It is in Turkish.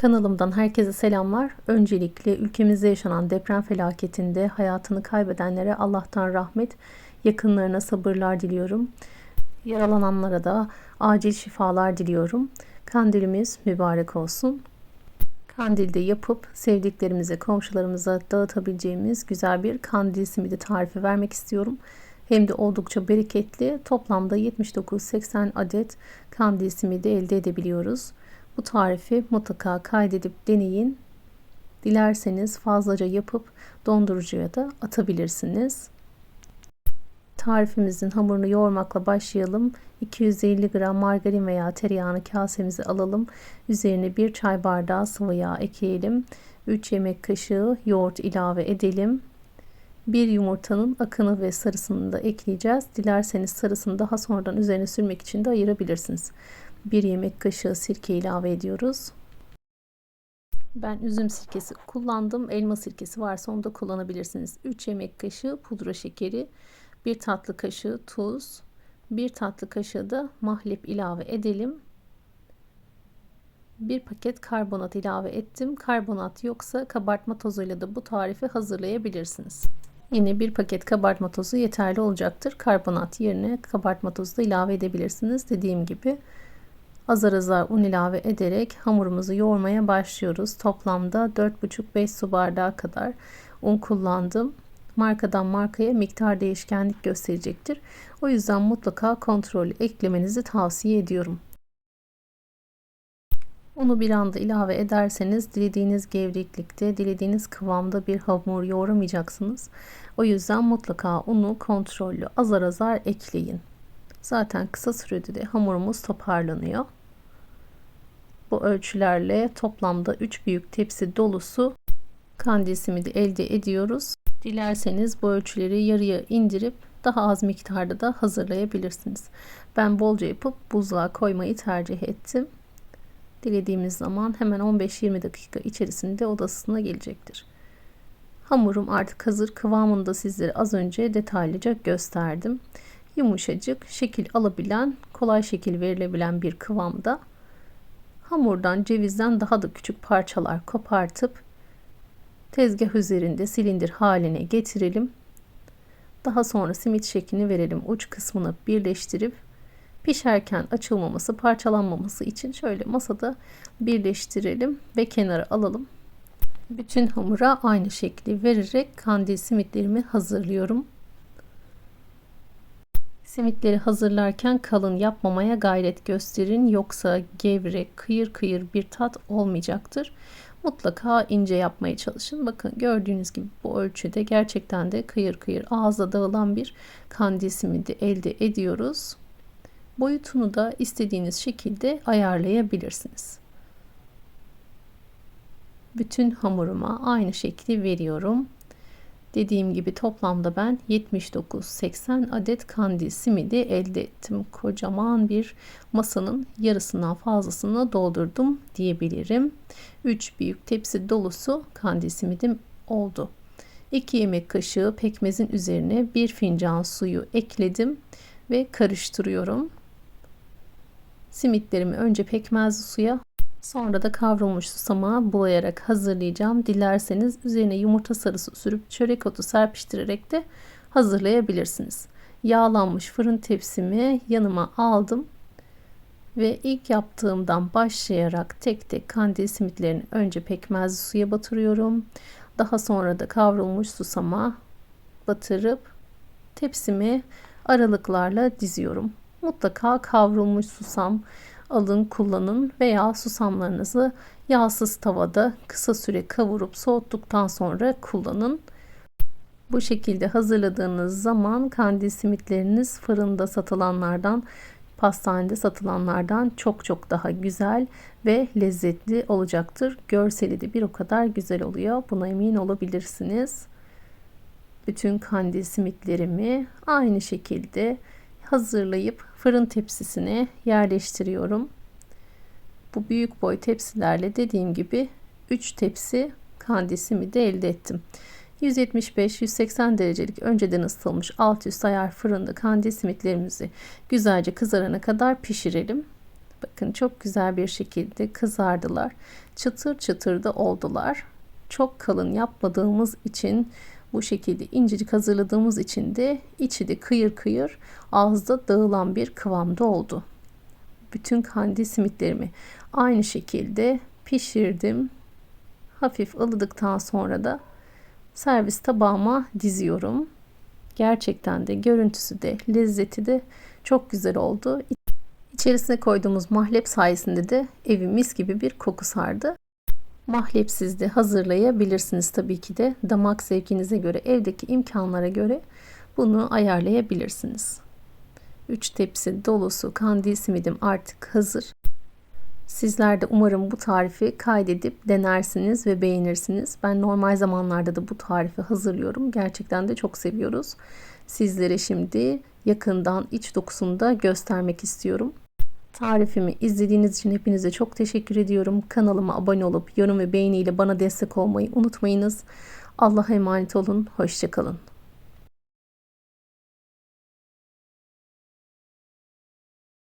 Kanalımdan herkese selamlar. Öncelikle ülkemizde yaşanan deprem felaketinde hayatını kaybedenlere Allah'tan rahmet, yakınlarına sabırlar diliyorum. Yaralananlara da acil şifalar diliyorum. Kandilimiz mübarek olsun. Kandilde yapıp sevdiklerimize, komşularımıza dağıtabileceğimiz güzel bir kandil simidi tarifi vermek istiyorum. Hem de oldukça bereketli. Toplamda 79-80 adet kandil simidi elde edebiliyoruz. Bu tarifi mutlaka kaydedip deneyin. Dilerseniz fazlaca yapıp dondurucuya da atabilirsiniz. Tarifimizin hamurunu yoğurmakla başlayalım. 250 gram margarin veya tereyağını kasemize alalım. Üzerine 1 çay bardağı sıvı yağ ekleyelim. 3 yemek kaşığı yoğurt ilave edelim. Bir yumurtanın akını ve sarısını da ekleyeceğiz. Dilerseniz sarısını daha sonradan üzerine sürmek için de ayırabilirsiniz. 1 yemek kaşığı sirke ilave ediyoruz. Ben üzüm sirkesi kullandım. Elma sirkesi varsa onu da kullanabilirsiniz. 3 yemek kaşığı pudra şekeri, 1 tatlı kaşığı tuz, 1 tatlı kaşığı da mahlep ilave edelim. 1 paket karbonat ilave ettim. Karbonat yoksa kabartma tozuyla da bu tarifi hazırlayabilirsiniz. Yine bir paket kabartma tozu yeterli olacaktır. Karbonat yerine kabartma tozu da ilave edebilirsiniz. Dediğim gibi azar azar un ilave ederek hamurumuzu yoğurmaya başlıyoruz. Toplamda 4,5-5 su bardağı kadar un kullandım. Markadan markaya miktar değişkenlik gösterecektir. O yüzden mutlaka kontrollü eklemenizi tavsiye ediyorum. Unu bir anda ilave ederseniz dilediğiniz gevreklikte, dilediğiniz kıvamda bir hamur yoğuramayacaksınız. O yüzden mutlaka unu kontrollü azar azar ekleyin. Zaten kısa sürede de hamurumuz toparlanıyor. Bu ölçülerle toplamda 3 büyük tepsi dolusu kandil simidi elde ediyoruz. Dilerseniz bu ölçüleri yarıya indirip daha az miktarda da hazırlayabilirsiniz. Ben bolca yapıp buzluğa koymayı tercih ettim. Dilediğimiz zaman hemen 15-20 dakika içerisinde odasına gelecektir. Hamurum artık hazır kıvamında sizlere az önce detaylıca gösterdim. Yumuşacık, şekil alabilen, kolay şekil verilebilen bir kıvamda. Hamurdan cevizden daha da küçük parçalar kopartıp tezgah üzerinde silindir haline getirelim. Daha sonra simit şeklini verelim. Uç kısmını birleştirip pişerken açılmaması, parçalanmaması için şöyle masada birleştirelim ve kenara alalım. Bütün hamura aynı şekli vererek kandil simitlerimi hazırlıyorum. Simitleri hazırlarken kalın yapmamaya gayret gösterin yoksa gevrek, kıyır kıyır bir tat olmayacaktır. Mutlaka ince yapmaya çalışın. Bakın gördüğünüz gibi bu ölçüde gerçekten de kıyır kıyır ağza dağılan bir kandil simidi elde ediyoruz. Boyutunu da istediğiniz şekilde ayarlayabilirsiniz. Bütün hamuruma aynı şekli veriyorum. Dediğim gibi toplamda ben 79-80 adet kandil simidi elde ettim. Kocaman bir masanın yarısından fazlasını doldurdum diyebilirim. 3 büyük tepsi dolusu kandil simidim oldu. 2 yemek kaşığı pekmezin üzerine 1 fincan suyu ekledim ve karıştırıyorum. Simitlerimi önce pekmezli suya sonra da kavrulmuş susama bulayarak hazırlayacağım. Dilerseniz üzerine yumurta sarısı sürüp çörek otu serpiştirerek de hazırlayabilirsiniz. Yağlanmış fırın tepsimi yanıma aldım ve ilk yaptığımdan başlayarak tek tek kandil simitlerini önce pekmezli suya batırıyorum. Daha sonra da kavrulmuş susama batırıp tepsimi aralıklarla diziyorum. Mutlaka kavrulmuş susam alın kullanın veya susamlarınızı yağsız tavada kısa süre kavurup soğuttuktan sonra kullanın. Bu şekilde hazırladığınız zaman kandil simitleriniz fırında satılanlardan, pastanede satılanlardan çok çok daha güzel ve lezzetli olacaktır. Görseli de bir o kadar güzel oluyor. Buna emin olabilirsiniz. Bütün kandil simitlerimi aynı şekilde hazırlayıp fırın tepsisine yerleştiriyorum. Bu büyük boy tepsilerle dediğim gibi 3 tepsi kandisimi de elde ettim. 175-180 derecelik önceden ısıtılmış alt üst ayar fırında kandil simitlerimizi güzelce kızarana kadar pişirelim. Bakın çok güzel bir şekilde kızardılar. Çıtır çıtır da oldular. Çok kalın yapmadığımız için bu şekilde incecik hazırladığımız için de içi de kıyır kıyır ağızda dağılan bir kıvamda oldu. Bütün kandil simitlerimi aynı şekilde pişirdim. Hafif ılıdıktan sonra da servis tabağıma diziyorum. Gerçekten de görüntüsü de lezzeti de çok güzel oldu. İçerisine koyduğumuz mahlep sayesinde de evi mis gibi bir koku sardı. Mahlepsiz de hazırlayabilirsiniz tabii ki de damak zevkinize göre evdeki imkanlara göre bunu ayarlayabilirsiniz. 3 tepsi dolusu kandil simidim artık hazır. Sizler de umarım bu tarifi kaydedip denersiniz ve beğenirsiniz. Ben normal zamanlarda da bu tarifi hazırlıyorum. Gerçekten de çok seviyoruz. Sizlere şimdi yakından iç dokusunu da göstermek istiyorum. Tarifimi izlediğiniz için hepinize çok teşekkür ediyorum. Kanalıma abone olup yorum ve beğeniyle bana destek olmayı unutmayınız. Allah'a emanet olun. Hoşçakalın.